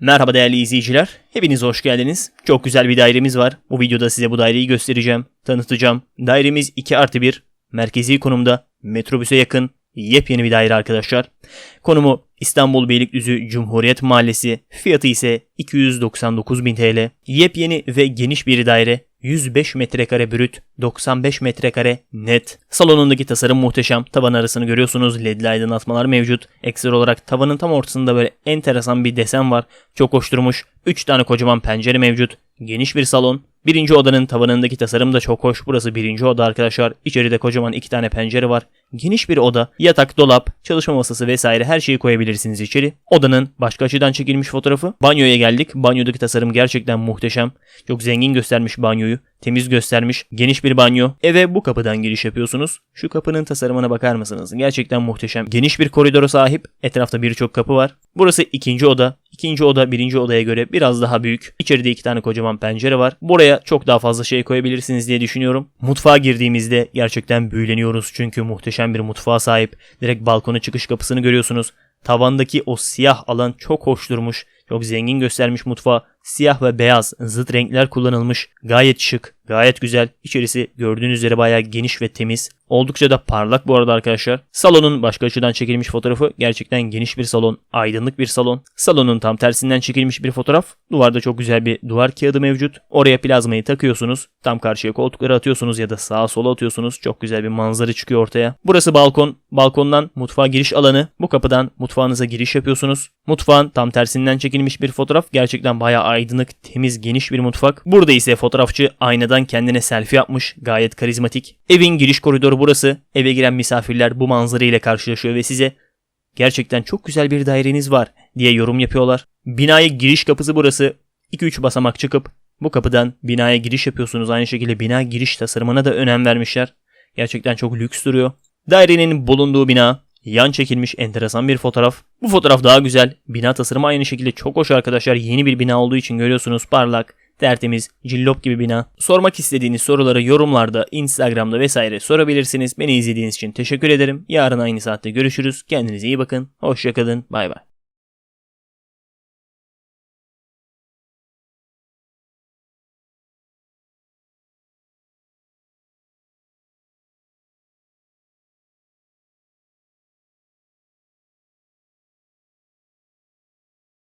Merhaba değerli izleyiciler. Hepiniz hoş geldiniz. Çok güzel bir dairemiz var. Bu videoda size bu daireyi göstereceğim, tanıtacağım. Dairemiz 2 artı 1. Merkezi konumda, metrobüse yakın, yepyeni bir daire arkadaşlar. Konumu İstanbul Beylikdüzü Cumhuriyet Mahallesi. Fiyatı ise 299.000 TL. Yepyeni ve geniş bir daire. 105 metrekare brüt, 95 metrekare net. Salonundaki tasarım muhteşem. Tavan arasını görüyorsunuz. LED'li aydınlatmalar mevcut. Ekstra olarak tavanın tam ortasında böyle enteresan bir desen var. Çok hoş durmuş. 3 tane kocaman pencere mevcut. Geniş bir salon. Birinci odanın tavanındaki tasarım da çok hoş. Burası birinci oda arkadaşlar. İçeride kocaman iki tane pencere var. Geniş bir oda. Yatak, dolap, çalışma masası vesaire her şeyi koyabilirsiniz içeri. Odanın başka açıdan çekilmiş fotoğrafı. Banyoya geldik. Banyodaki tasarım gerçekten muhteşem. Çok zengin göstermiş banyoyu. Temiz göstermiş. Geniş bir banyo. Eve bu kapıdan giriş yapıyorsunuz. Şu kapının tasarımına bakar mısınız? Gerçekten muhteşem. Geniş bir koridora sahip. Etrafta birçok kapı var. Burası ikinci oda. İkinci oda birinci odaya göre biraz daha büyük. İçeride iki tane kocaman pencere var. Buraya çok daha fazla şey koyabilirsiniz diye düşünüyorum. Mutfağa girdiğimizde gerçekten büyüleniyoruz. Çünkü muhteşem bir mutfağa sahip. Direkt balkona çıkış kapısını görüyorsunuz. Tavandaki o siyah alan çok hoş durmuş. Çok zengin göstermiş mutfağı. Siyah ve beyaz zıt renkler kullanılmış. Gayet şık, gayet güzel. İçerisi gördüğünüz üzere bayağı geniş ve temiz. Oldukça da parlak bu arada arkadaşlar. Salonun başka açıdan çekilmiş fotoğrafı gerçekten geniş bir salon, aydınlık bir salon. Salonun tam tersinden çekilmiş bir fotoğraf. Duvarda çok güzel bir duvar kağıdı mevcut. Oraya plazmayı takıyorsunuz. Tam karşıya koltukları atıyorsunuz ya da sağa sola atıyorsunuz. Çok güzel bir manzara çıkıyor ortaya. Burası balkon. Balkondan mutfağa giriş alanı. Bu kapıdan mutfağınıza giriş yapıyorsunuz. Mutfağın tam tersinden çekilmiş bir fotoğraf. Gerçekten bayağı aydınlık, temiz, geniş bir mutfak. Burada ise fotoğrafçı aynadan kendine selfie yapmış. Gayet karizmatik. Evin giriş koridoru burası. Eve giren misafirler bu manzara ile karşılaşıyor ve size gerçekten çok güzel bir daireniz var diye yorum yapıyorlar. Binaya giriş kapısı burası. 2-3 basamak çıkıp bu kapıdan binaya giriş yapıyorsunuz. Aynı şekilde bina giriş tasarımına da önem vermişler. Gerçekten çok lüks duruyor. Dairenin bulunduğu bina yan çekilmiş enteresan bir fotoğraf. Bu fotoğraf daha güzel. Bina tasarımı aynı şekilde çok hoş arkadaşlar. Yeni bir bina olduğu için görüyorsunuz parlak, tertemiz, cillop gibi bina. Sormak istediğiniz soruları yorumlarda, Instagram'da vesaire sorabilirsiniz. Beni izlediğiniz için teşekkür ederim. Yarın aynı saatte görüşürüz. Kendinize iyi bakın. Hoşçakalın. Bay bay.